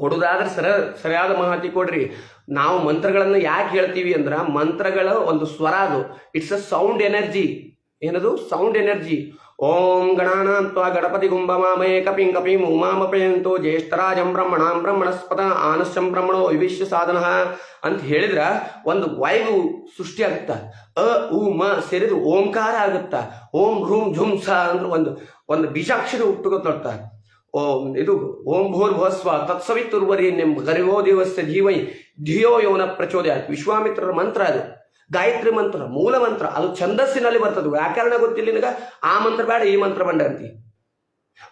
ಕೊಡುದಾದ್ರೆ ಸರ, ಸರಿಯಾದ ಮಾಹಿತಿ ಕೊಡ್ರಿ. ನಾವು ಮಂತ್ರಗಳನ್ನು ಯಾಕೆ ಹೇಳ್ತೀವಿ ಅಂದ್ರೆ, ಮಂತ್ರಗಳ ಒಂದು ಸ್ವರ ಅದು. ಇಟ್ಸ್ ಅ ಸೌಂಡ್ ಎನರ್ಜಿ ಏನದು? ಸೌಂಡ್ ಎನರ್ಜಿ ಓಂ ಗಣಾನಾಂತ್ವ ಗಣಪತಿ ಗುಂಬಮಾಮೇ ಕಪಿಂ ಕಪಿಂ ಉಮಾಮಪಯಂತೋ ಜ್ಯೇಷ್ಠರಾಜಂ ಬ್ರಹ್ಮಣಾಂ ಬ್ರಹ್ಮಣಸ್ಪದ ಆನಶ್ಚಂ ಬ್ರಹ್ಮಣೋ ವಿವಿಶ್ಯ ಸಾಧನ ಅಂತ ಹೇಳಿದ್ರ ಒಂದು ವಾಯು ಸೃಷ್ಟಿ ಆಗುತ್ತ? ಅ, ಉ, ಮ ಸೇರಿದ್ರು ಓಂಕಾರ ಆಗುತ್ತ? ಓಂ ರೂಂ ಝುಂ ಸ ಅಂದ್ರೆ ಒಂದು ಒಂದು ಬೀಜಾಕ್ಷರ ಹುಟ್ಟುಗೊತ್ತ ಓಂ, ಇದು ಓಂ ಭೂರ್ಭುವಸ್ವ ತತ್ಸವಿತುರ್ವರಿಯನ್ನೆಂ ಗರಿವೋ ದೇವಸ್ಯ ಜೀವೈ ಧಿಯೋ ಯೋನ ಪ್ರಚೋದಯ. ವಿಶ್ವಾಮಿತ್ರರ ಮಂತ್ರ ಅದು. ಗಾಯತ್ರಿ ಮಂತ್ರ, ಮೂಲ ಮಂತ್ರ, ಅದು ಛಂದಸ್ಸಿನಲ್ಲಿ ಬರ್ತದೆ. ವ್ಯಾಕರಣ ಗೊತ್ತಿಲ್ಲ ನಿನಗ? ಆ ಮಂತ್ರ ಬೇಡ, ಈ ಮಂತ್ರ ಬಂಡ ಅಂತಿ.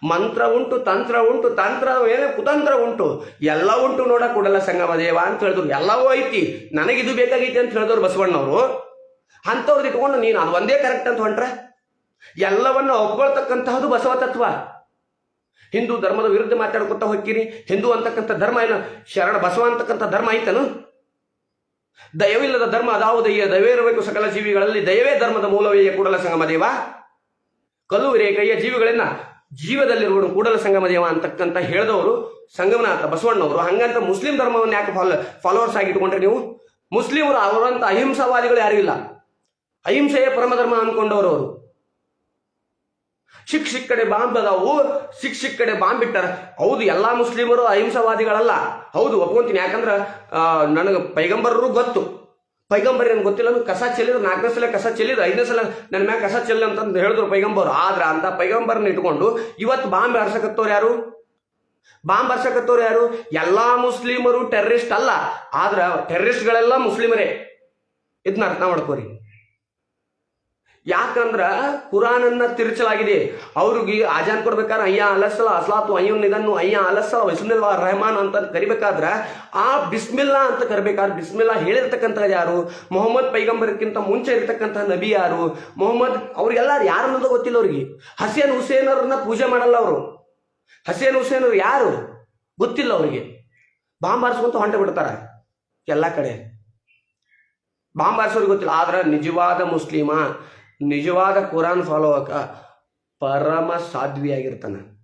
ಮಂತ್ರ ಉಂಟು, ತಂತ್ರ ಉಂಟು, ತಂತ್ರ ಏನು ಕುತಂತ್ರ ಉಂಟು. ಎಲ್ಲ ಉಂಟು ನೋಡ ಕೊಡಲ್ಲ ಸಂಗಮ ದೇವ ಅಂತ ಹೇಳಿದ್ರು. ಎಲ್ಲವೂ ಐತಿ. ನನಗಿದು ಬೇಕಾಗೈತಿ ಅಂತ ಹೇಳಿದವ್ರು ಬಸವಣ್ಣವರು. ಅಂಥವ್ರದ್ದು ಇಟ್ಕೊಂಡು ನೀನು ಅದು ಒಂದೇ ಕರೆಕ್ಟ್ ಅಂತ ಹೊಂಟ್ರೆ? ಎಲ್ಲವನ್ನ ಒಪ್ಕೊಳ್ತಕ್ಕಂತಹದ್ದು ಬಸವ ತತ್ವ. ಹಿಂದೂ ಧರ್ಮದ ವಿರುದ್ಧ ಮಾತಾಡ್ಕೊತ ಹೋಗ್ತೀರಿ? ಹಿಂದೂ ಅಂತಕ್ಕಂಥ ಧರ್ಮ ಏನು? ಶರಣ ಬಸವ ಅಂತಕ್ಕಂಥ ಧರ್ಮ ಐತನು? ದಯವಿಲ್ಲದ ಧರ್ಮ ಅದಾವುದಯ್ಯ ದಯವೇ ಇರಬೇಕು ಸಕಲ ಜೀವಿಗಳಲ್ಲಿ. ದಯವೇ ಧರ್ಮದ ಮೂಲವೇ ಕೂಡಲ ಸಂಗಮ ದೇವ. ಕಲ್ಲು ರೇಖೆಯ ಜೀವಿಗಳನ್ನ ಜೀವದಲ್ಲಿರುವನು ಕೂಡಲ ಸಂಗಮ ದೇವ ಅಂತಕ್ಕಂಥ ಹೇಳಿದವರು ಸಂಗಮನಾಥ ಬಸವಣ್ಣವರು. ಹಂಗಂತ ಮುಸ್ಲಿಂ ಧರ್ಮವನ್ನು ಯಾಕೆ ಫಾಲೋ ಫಾಲೋವರ್ಸ್ ಆಗಿ ಇಟ್ಕೊಂಡ್ರೆ ನೀವು? ಮುಸ್ಲಿಮರು ಅವರಂತ ಅಹಿಂಸಾವಾದಿಗಳು ಯಾರು ಇಲ್ಲ. ಅಹಿಂಸೆಯೇ ಪರಮಧರ್ಮ ಅನ್ಕೊಂಡವರು ಅವರು. ಸಿಕ್ ಕಡೆ ಬಾಂಬ್ ಅದಾವು ಸಿಕ್ ಸಿಕ್ ಕಡೆ ಬಾಂಬ್ ಇಟ್ಟಾರ ಹೌದು, ಎಲ್ಲಾ ಮುಸ್ಲಿಮರು ಅಹಿಂಸವಾದಿಗಳಲ್ಲ. ಹೌದು, ಒಪ್ಕೊಂತೀನಿ. ಯಾಕಂದ್ರೆ ನನಗೆ ಪೈಗಂಬರರು ಗೊತ್ತು. ಪೈಗಂಬರ್ ಏನು ಗೊತ್ತಿಲ್ಲ ಕಸ ಚೆಲ್ಲಿದ್ರು, ನಾಲ್ಕನೇ ಸಲ ಕಸ ಚೆಲ್ಲಿದ್ರು, ಐದನೇ ಸಲ ನನ್ನ ಮ್ಯಾಗ ಕಸ ಚೆಲ್ಲ ಅಂತಂದು ಹೇಳಿದ್ರು ಪೈಗಂಬರ್. ಆದ್ರ ಅಂತ ಪೈಗಂಬರ್ನ ಇಟ್ಕೊಂಡು ಇವತ್ತು ಬಾಂಬ್ ಹಾರ್ಸಕತ್ತವ್ರು ಯಾರು? ಬಾಂಬ್ ಹಾರ್ಸಕತ್ತವ್ರು ಯಾರು? ಎಲ್ಲಾ ಮುಸ್ಲಿಮರು ಟೆರರಿಸ್ಟ್ ಅಲ್ಲ. ಆದ್ರ ಟೆರರಿಸ್ಟ್ಗಳೆಲ್ಲ ಮುಸ್ಲಿಮರೇ. ಇದನ್ನ ಅರ್ಥ ಮಾಡ್ಕೋರಿ. ಯಾಕಂದ್ರ ಕುರಾನನ್ನ ತಿರುಚಲಾಗಿದೆ. ಅವ್ರಿಗೆ ಆಜಾನ್ ಕೊಡ್ಬೇಕಾದ್ರೆ ಅಯ್ಯ ಅಲಸಲ ಅಸಲಾತು ಅಯ್ಯನ್ ಇದನ್ನು ಅಯ್ಯ ಅಲಸಲ ವಸುಲ್ ರೆಹಮಾನ್ ಅಂತ ಕರಿಬೇಕಾದ್ರ ಆ ಬಿಸ್ಮಿಲ್ಲಾ ಅಂತ ಕರಿಬೇಕಾದ್ರೆ, ಬಿಸ್ಮಿಲ್ಲಾ ಹೇಳಿರ್ತಕ್ಕಂಥ ಯಾರು? ಮೊಹಮ್ಮದ್ ಪೈಗಂಬರಕ್ಕಿಂತ ಮುಂಚೆ ಇರ್ತಕ್ಕಂಥ ನಬಿ ಯಾರು? ಮೊಹಮ್ಮದ್ ಅವ್ರಿಗೆಲ್ಲ ಯಾರು ಅನ್ನೋದು ಗೊತ್ತಿಲ್ಲ ಅವ್ರಿಗೆ. ಹಸೇನ್ ಅವ್ರನ್ನ ಪೂಜೆ ಮಾಡಲ್ಲ ಅವರು. ಹಸೇನ್ ಅವ್ರು ಯಾರು? ಗೊತ್ತಿಲ್ಲ ಅವರಿಗೆ. ಬಾಂಬ್ ಹಾರಿಸ್ಕೊಂತ ಹೊಂಟೆ ಬಿಡ್ತಾರ ಎಲ್ಲ ಕಡೆ. ಬಾಂಬ್ ಹಾರಿಸೋರಿಗೆ ಗೊತ್ತಿಲ್ಲ, ಆದ್ರೆ ನಿಜವಾದ ಮುಸ್ಲಿಮ ನಿಜವಾದ ಕುರಾನ್ ಫಾಲೋವಕ ಪರಮ ಸಾಧ್ವಿಯಾಗಿರ್ತಾನೆ.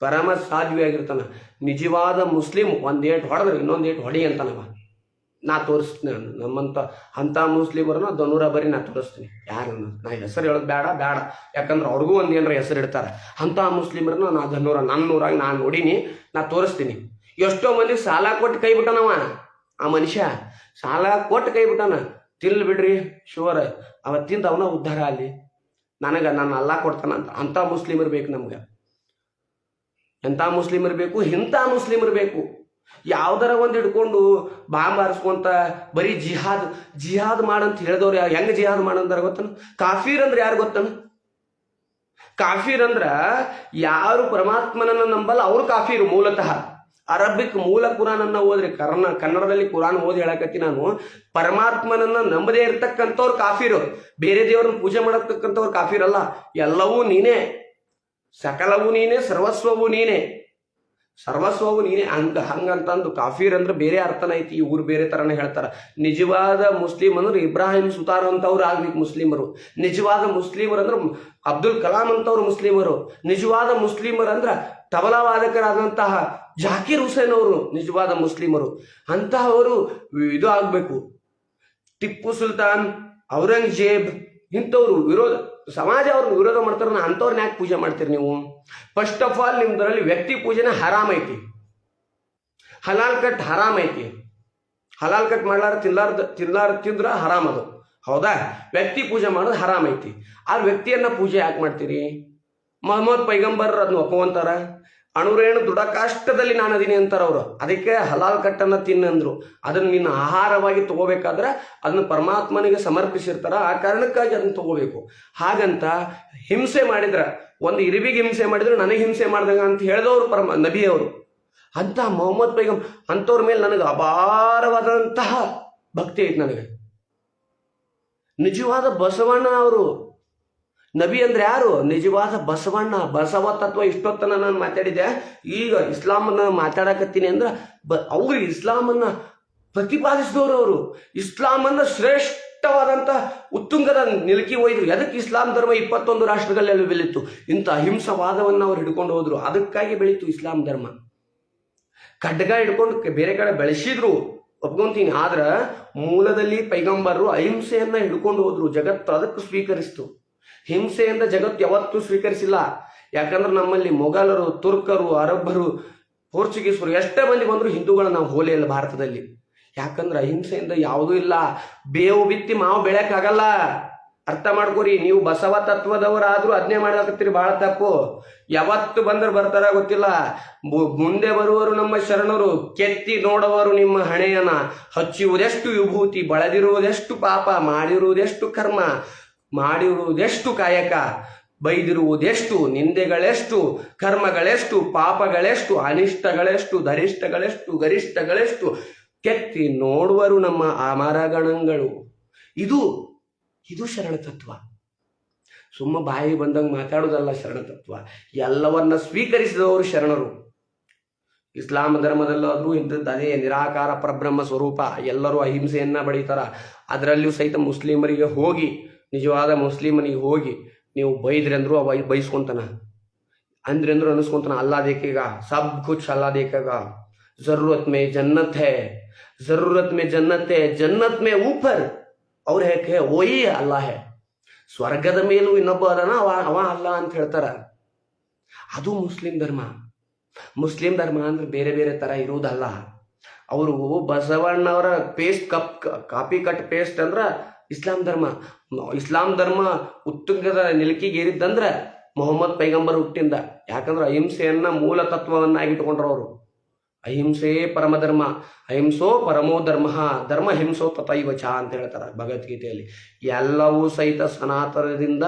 ಪರಮ ಸಾಧ್ವಿಯಾಗಿರ್ತಾನ. ನಿಜವಾದ ಮುಸ್ಲಿಂ ಒಂದ್ ಏಟ್ ಹೊಡೆದ್ರೆ ಇನ್ನೊಂದು ಏಟ್ ಹೊಡಿ ಅಂತಾನವ. ನಾ ತೋರಿಸ್ತೀನಿ ನಮ್ಮಂಥ ಅಂಥ ಮುಸ್ಲಿಮರನ್ನ ಧನುರ ಬರೀ ನಾ ತೋರಿಸ್ತೀನಿ. ಯಾರನ್ನ ನಾ ಹೆಸರು ಹೇಳೋದು ಬೇಡ ಬೇಡ. ಯಾಕಂದ್ರೆ ಅವ್ರಿಗೂ ಒಂದು ಏನರ ಹೆಸರು ಇಡ್ತಾರೆ. ಅಂಥ ಮುಸ್ಲಿಮರನ್ನ ನಾ ಧನುರ ನನ್ನೂರಾಗ ನಾನು ನೋಡೀನಿ ನಾ ತೋರಿಸ್ತೀನಿ. ಎಷ್ಟೋ ಮಂದಿ ಸಾಲ ಕೊಟ್ಟು ಕೈ ಬಿಟ್ಟನವ ಆ ಮನುಷ್ಯ. ಸಾಲ ಕೊಟ್ಟು ಕೈ ಬಿಟ್ಟಾನ. ತಿಲ್ ಬಿಡ್ರಿ ಶುವರ್ ಅವತ್ತಿಂದ ಅವನ ಉದ್ಧಾರ ಅಲ್ಲಿ ನನಗೆ ನಾನು ಅಲ್ಲ ಕೊಡ್ತಾನ ಅಂತ. ಅಂಥ ಮುಸ್ಲಿಮರು ಬೇಕು ನಮ್ಗೆ. ಎಂಥ ಮುಸ್ಲಿಮರು ಬೇಕು ಇಂಥ ಮುಸ್ಲಿಮರು ಬೇಕು ಯಾವ್ದಾರ ಒಂದು ಹಿಡ್ಕೊಂಡು ಬಾಂಬ್ ಹಾರಿಸ್ಕೊಂತ ಬರೀ ಜಿಹಾದ್ ಜಿಹಾದ್ ಮಾಡಂತ ಹೇಳಿದವ್ರು ಹೆಂಗ್ ಜಿಹಾದ್ ಮಾಡಂತಾರ ಗೊತ್ತನ? ಕಾಫೀರ್ ಅಂದ್ರೆ ಯಾರು ಗೊತ್ತನ? ಕಾಫೀರ್ ಅಂದ್ರ ಯಾರು ಪರಮಾತ್ಮನನ್ನ ನಂಬಲ್ಲ, ಅವ್ರು ಕಾಫೀರು ಮೂಲತಃ. ಅರಬಿಕ್ ಮೂಲ ಕುರಾನನ್ನ ಓದ್ರಿ. ಕರ್ನ, ಕನ್ನಡದಲ್ಲಿ ಕುರಾನ್ ಓದಿ ಹೇಳಕತ್ತಿ ನಾನು. ಪರಮಾತ್ಮನನ್ನ ನಂಬದೇ ಇರ್ತಕ್ಕಂಥವ್ರು ಕಾಫಿರು. ಬೇರೆ ದೇವ್ರನ್ನ ಪೂಜೆ ಮಾಡತಕ್ಕಂಥವ್ರು ಕಾಫಿರಲ್ಲ. ಎಲ್ಲವೂ ನೀನೇ. ಸಕಲವೂ ನೀನೇ, ಸರ್ವಸ್ವವೂ ನೀನೇ. ಸರ್ವಸ್ವವು ನೀನೇ ಹಂಗ ಹಂಗಂತಂದು ಕಾಫೀರ್ ಅಂದ್ರೆ ಬೇರೆ ಅರ್ಥನ ಐತಿ, ಈ ಊರು ಬೇರೆ ತರನೇ ಹೇಳ್ತಾರ. ನಿಜವಾದ ಮುಸ್ಲಿಂ ಅಂದ್ರೆ ಇಬ್ರಾಹಿಂ ಸುತಾರ್ ಅಂತವ್ರು ಆಗ್ಬೇಕು ಮುಸ್ಲಿಮರು. ನಿಜವಾದ ಮುಸ್ಲಿಮರು ಅಂದ್ರೆ ಅಬ್ದುಲ್ ಕಲಾಂ ಅಂತವ್ರು ಮುಸ್ಲಿಮರು. ನಿಜವಾದ ಮುಸ್ಲಿಮರು ಅಂದ್ರ ತಬಲಾ ವಾದಕರಾದಂತಹ ಜಾಕೀರ್ ಹುಸೇನ್ ಅವರು ನಿಜವಾದ ಮುಸ್ಲಿಮರು. ಅಂತಹವರು ಇದು ಆಗ್ಬೇಕು. ಟಿಪ್ಪು ಸುಲ್ತಾನ್, ಔರಂಗಜೇಬ್ ಇಂಥವ್ರು ವಿರೋಧ, ಸಮಾಜ ಅವ್ರನ್ನ ವಿರೋಧ ಮಾಡ್ತಾರ ಅಂಥವ್ರನ್ನ ಯಾಕೆ ಪೂಜೆ ಮಾಡ್ತೀರಿ ನೀವು? ಫಸ್ಟ್ ಆಫ್ ಆಲ್ ನಿಮ್ದ್ರಲ್ಲಿ ವ್ಯಕ್ತಿ ಪೂಜೆನ ಹರಾಮ್ ಐತಿ. ಹಲಾಲ್ ಕಟ್ ಹರಾಮ್ ಐತಿ. ಹಲಾಲ್ ಕಟ್ ಮಾಡ್ಲಾರ ತಿನ್ಲಾರ್ದ ತಿನ್ಲಾರ ತಿಂದ್ರ ಹರಾಮ್ ಅದು. ಹೌದಾ? ವ್ಯಕ್ತಿ ಪೂಜೆ ಮಾಡೋದು ಹರಾಮ್ ಐತಿ. ಆ ವ್ಯಕ್ತಿಯನ್ನ ಪೂಜೆ ಯಾಕೆ ಮಾಡ್ತೀರಿ? ಮೊಹಮ್ಮದ್ ಪೈಗಂಬರ್ ಅದನ್ನ ಒಪ್ಕೊಂತಾರ. ಅಣುರೇಣು ದುಡಕಾಷ್ಟದಲ್ಲಿ ನಾನು ಅದೀನಿ ಅಂತಾರೆ ಅವರು. ಅದಕ್ಕೆ ಹಲಾಲ್ ಕಟ್ಟನ್ನು ತಿನ್ನಂದ್ರು ಅದನ್ನು ನಿನ್ನ ಆಹಾರವಾಗಿ ತಗೋಬೇಕಾದ್ರೆ ಅದನ್ನು ಪರಮಾತ್ಮನಿಗೆ ಸಮರ್ಪಿಸಿರ್ತಾರ. ಆ ಕಾರಣಕ್ಕಾಗಿ ಅದನ್ನು ತಗೋಬೇಕು. ಹಾಗಂತ ಹಿಂಸೆ ಮಾಡಿದ್ರೆ, ಒಂದು ಇರಿವಿಗೆ ಹಿಂಸೆ ಮಾಡಿದ್ರೆ ನನಗೆ ಹಿಂಸೆ ಮಾಡ್ದಂಗ ಅಂತ ಹೇಳಿದವರು ಪರಮ, ನಬಿಯವರು. ಅಂತ ಮೊಹಮ್ಮದ್ ಬೇಗಂ ಅಂಥವ್ರ ಮೇಲೆ ನನಗೆ ಅಪಾರವಾದಂತಹ ಭಕ್ತಿ ಐತೆ ನನಗೆ. ನಿಜವಾದ ಬಸವಣ್ಣ ಅವರು ನಬಿ ಅಂದ್ರೆ ಯಾರು? ನಿಜವಾದ ಬಸವಣ್ಣ. ಬಸವ ತತ್ವ ಇಷ್ಟೊತ್ತನ ನಾನು ಮಾತಾಡಿದೆ ಈಗ ಇಸ್ಲಾಮನ್ನ ಮಾತಾಡಕತ್ತೀನಿ ಅಂದ್ರೆ ಬ ಅವ್ರು ಇಸ್ಲಾಮನ್ನ ಪ್ರತಿಪಾದಿಸಿದವರು ಅವರು. ಇಸ್ಲಾಮನ್ನ ಶ್ರೇಷ್ಠವಾದಂಥ ಉತ್ತುಂಗದ ನಿಲುಕಿ ಒಯ್ದ್ರು. ಅದಕ್ಕೆ ಇಸ್ಲಾಂ ಧರ್ಮ ಇಪ್ಪತ್ತೊಂದು ರಾಷ್ಟ್ರಗಳಲ್ಲಿ ಬೆಳೀತು? ಇಂಥ ಅಹಿಂಸವಾದವನ್ನು ಅವ್ರು ಹಿಡ್ಕೊಂಡು ಹೋದ್ರು. ಅದಕ್ಕಾಗಿ ಬೆಳೀತು ಇಸ್ಲಾಂ ಧರ್ಮ. ಖಡ್ಗ ಹಿಡ್ಕೊಂಡು ಬೇರೆ ಕಡೆ ಬೆಳೆಸಿದ್ರು. ಒಪ್ಕೊಂತೀನಿ. ಆದ್ರ ಮೂಲದಲ್ಲಿ ಪೈಗಂಬರರು ಅಹಿಂಸೆಯನ್ನ ಹಿಡ್ಕೊಂಡು ಹೋದ್ರು. ಜಗತ್ತು ಅದಕ್ಕೆ ಸ್ವೀಕರಿಸ್ತು. ಹಿಂಸೆಯಿಂದ ಜಗತ್ತು ಯಾವತ್ತೂ ಸ್ವೀಕರಿಸಿಲ್ಲ. ಯಾಕಂದ್ರೆ ನಮ್ಮಲ್ಲಿ ಮೊಘಲರು, ತುರ್ಕರು, ಅರಬ್ಬರು, ಪೋರ್ಚುಗೀಸರು ಎಷ್ಟೇ ಮಂದಿ ಬಂದರೂ ಹಿಂದೂಗಳನ್ನ ನಾವು ಹೋಲಿ ಇಲ್ಲ ಭಾರತದಲ್ಲಿ. ಯಾಕಂದ್ರೆ ಅಹಿಂಸೆಯಿಂದ ಯಾವುದೂ ಇಲ್ಲ. ಬೇವು ಬಿತ್ತಿ ಮಾವು ಬೆಳೆಯಕ್ಕಾಗಲ್ಲ. ಅರ್ಥ ಮಾಡ್ಕೋರಿ, ನೀವು ಬಸವ ತತ್ವದವರಾದ್ರೂ ಅಜ್ಞೆ ಮಾಡಕತ್ತೀರಿ ಬಹಳ ತಪ್ಪು. ಯಾವತ್ತು ಬಂದ್ರೆ ಬರ್ತಾರ ಗೊತ್ತಿಲ್ಲ. ಮುಂದೆ ಬರುವರು ನಮ್ಮ ಶರಣರು, ಕೆತ್ತಿ ನೋಡುವರು ನಿಮ್ಮ ಹಣೆಯನ ಹಚ್ಚುವುದೆಷ್ಟು ವಿಭೂತಿ, ಬಳದಿರುವುದೆಷ್ಟು ಪಾಪ, ಮಾಡಿರುವುದೆಷ್ಟು ಕರ್ಮ. ಮಾಡಿರುವುದೆಷ್ಟು ಕಾಯಕ? ಬೈದಿರುವುದೆಷ್ಟು? ನಿಂದೆಗಳೆಷ್ಟು? ಕರ್ಮಗಳೆಷ್ಟು? ಪಾಪಗಳೆಷ್ಟು? ಅನಿಷ್ಟಗಳೆಷ್ಟು? ಧರಿಷ್ಠಗಳೆಷ್ಟು ಗರಿಷ್ಠಗಳೆಷ್ಟು ಕೆತ್ತಿ ನೋಡುವರು ನಮ್ಮ ಅಮರಗಣಗಳು. ಇದು ಇದು ಶರಣ ತತ್ವ ಸುಮ್ಮ ಬಾಯಿ ಬಂದಂಗೆ ಮಾತಾಡೋದಲ್ಲ ಶರಣ ತತ್ವ ಎಲ್ಲವನ್ನ ಸ್ವೀಕರಿಸಿದವರು ಶರಣರು. ಇಸ್ಲಾಂ ಧರ್ಮದಲ್ಲಾದರೂ ಇಂಥದ್ದು ಅದೇ ನಿರಾಕಾರ ಪರಬ್ರಹ್ಮ ಸ್ವರೂಪ. ಎಲ್ಲರೂ ಅಹಿಂಸೆಯನ್ನ ಬಡಿತಾರ. ಅದರಲ್ಲಿಯೂ ಸಹಿತ ಮುಸ್ಲಿಮರಿಗೆ ಹೋಗಿ ನಿಜವಾದ ಮುಸ್ಲಿಮನಿಗೆ ಹೋಗಿ ನೀವು ಬೈದ್ರಿ ಅಂದ್ರು ಅವ ಬೈಸ್ಕೊಂತಾನ. ಅಂದ್ರೂ ಅನಿಸ್ಕೊಂತಾನ ಅಲ್ಲಾ ದೇಖೇಗ ಸಬ್ ಕುಚ್ ಅಲ್ಲಾ ದೇಖೇಗ ಜರೂರತ್ ಮೇ ಜನ್ನತ್ ಹೇ. ಜರೂರತ್ ಮೇ ಜನ್ನತ್ ಹೇ. ಜನ್ನತ್ ಮೇ ಊಪರ್ ಅವ್ರು ಹೇಗೆ ಓಯಿ ಅಲ್ಲಾ ಹೇ. ಸ್ವರ್ಗದ ಮೇಲೂ ಇನ್ನೊಬ್ಬ ಅದನ, ಅವ ಅವ ಅಲ್ಲ ಅಂತ ಹೇಳ್ತಾರ. ಅದು ಮುಸ್ಲಿಂ ಧರ್ಮ. ಮುಸ್ಲಿಂ ಧರ್ಮ ಅಂದ್ರೆ ಬೇರೆ ಬೇರೆ ತರ ಇರುವುದಲ್ಲ. ಅವರು ಬಸವಣ್ಣವರ ಪೇಸ್ಟ್ ಕಪ್ ಕಾಪಿ ಕಟ್ ಪೇಸ್ಟ್ ಅಂದ್ರ ಇಸ್ಲಾಂ ಧರ್ಮ. ಇಸ್ಲಾಂ ಧರ್ಮ ಉತ್ತುಂಗದ ಏರಿದ್ದಂದ್ರೆ ಮೊಹಮ್ಮದ್ ಪೈಗಂಬರ್ ಹುಟ್ಟಿಂದ. ಯಾಕಂದ್ರೆ ಅಹಿಂಸೆಯನ್ನ ಮೂಲ ತತ್ವವನ್ನಾಗಿ ಇಟ್ಕೊಂಡ್ರು ಅವರು. ಅಹಿಂಸೆ ಪರಮಧರ್ಮ ಅಹಿಂಸೋ ಪರಮೋ ಧರ್ಮ ಧರ್ಮ ಹಿಂಸೋ ತಥೈವ ಚ ಅಂತ ಹೇಳ್ತಾರೆ ಭಗವದ್ಗೀತೆಯಲ್ಲಿ. ಎಲ್ಲವೂ ಸಹಿತ ಸನಾತನದಿಂದ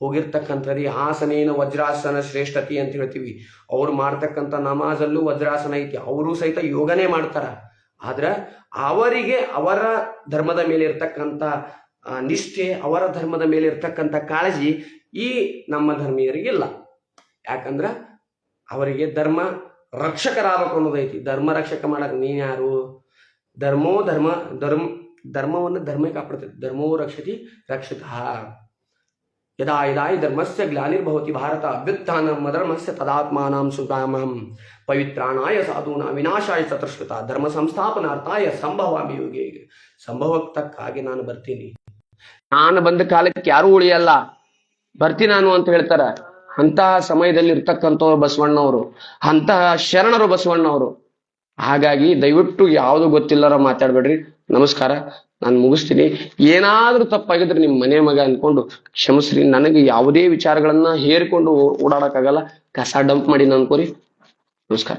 ಹೋಗಿರ್ತಕ್ಕಂಥದ್ದು ಆಸನೇನ ವಜ್ರಾಸನ ಶ್ರೇಷ್ಠತೆ ಅಂತ ಹೇಳ್ತೀವಿ. ಅವ್ರು ಮಾಡ್ತಕ್ಕಂಥ ನಮಾಜಲ್ಲೂ ವಜ್ರಾಸನ ಐತಿ. ಅವರು ಸಹಿತ ಯೋಗನೇ ಮಾಡ್ತಾರ. ಆದ್ರೆ ಅವರಿಗೆ ಅವರ ಧರ್ಮದ ಮೇಲೆ ಇರ್ತಕ್ಕಂಥ ನಿಷ್ಠೆ ಅವರ ಧರ್ಮದ ಮೇಲೆ ಇರ್ತಕ್ಕಂಥ ಕಾಳಜಿ ಈ ನಮ್ಮ ಧರ್ಮೀಯರಿಗಿಲ್ಲ ಯಾಕಂದ್ರೆ ಅವರಿಗೆ ಧರ್ಮ ರಕ್ಷಕರಾಗಬೇಕು ಅನ್ನೋದೈತಿ. ಧರ್ಮ ರಕ್ಷಕ ಮಾಡಕ್ ನೀನ್ ಯಾರು? ಧರ್ಮೋ ಧರ್ಮ ಧರ್ಮ, ಧರ್ಮವನ್ನು ಧರ್ಮೇ ಕಾಪಾಡ್ತೈತಿ ಧರ್ಮೋ ರಕ್ಷತಿ ರಕ್ಷಿತ. ಯದಾ ಯದಾ ಹಿ ಧರ್ಮಸ್ಯ ಗ್ಲಾನಿರ್ಭವತಿ ಭಾರತ ಅಭ್ಯುತ್ಥಾನ ಧರ್ಮಸ್ಯ ತದಾತ್ಮಾನಾಂ ಸುತಾಮಹಂ ಪವಿತ್ರಾಣಾಯ ಸಾಧೂನ ವಿನಾಶಾಯ ಚತುಷ್ಕೃತ. ಧರ್ಮ ಸಂಸ್ಥಾಪನಾರ್ಥಾಯ ಸಂಭವಾಮಿ ಯೋಗಿ ಸಂಭವಕ್ಕೆ ನಾನು ಬರ್ತೀನಿ. ನಾನು ಬಂದ ಕಾಲಕ್ಕೆ ಯಾರೂ ಉಳಿಯಲ್ಲ. ಬರ್ತೀನಿ ನಾನು ಅಂತ ಹೇಳ್ತಾರ. ಅಂತಹ ಸಮಯದಲ್ಲಿ ಇರ್ತಕ್ಕಂಥವ್ರು ಬಸವಣ್ಣವರು, ಅಂತಹ ಶರಣರು ಬಸವಣ್ಣವರು. ಹಾಗಾಗಿ ದಯವಿಟ್ಟು ಯಾವುದು ಗೊತ್ತಿಲ್ಲರ ಮಾತಾಡ್ಬೇಡ್ರಿ. ನಮಸ್ಕಾರ, ನಾನು ಮುಗಿಸ್ತೀನಿ. ಏನಾದ್ರೂ ತಪ್ಪಾಗಿದ್ರೆ ನಿಮ್ಮ ಮನೆ ಮಗ ಅನ್ಕೊಂಡು ಕ್ಷಮಿಸ್ರಿ. ನನಗೆ ಯಾವುದೇ ವಿಚಾರಗಳನ್ನ ಹೇರಿಕೊಂಡು ಓಡಾಡಕ್ಕಾಗಲ್ಲ. ಕಸ ಡಂಪ್ ಮಾಡಿ ಅನ್ಕೋರಿ ನಮಸ್ಕಾರ.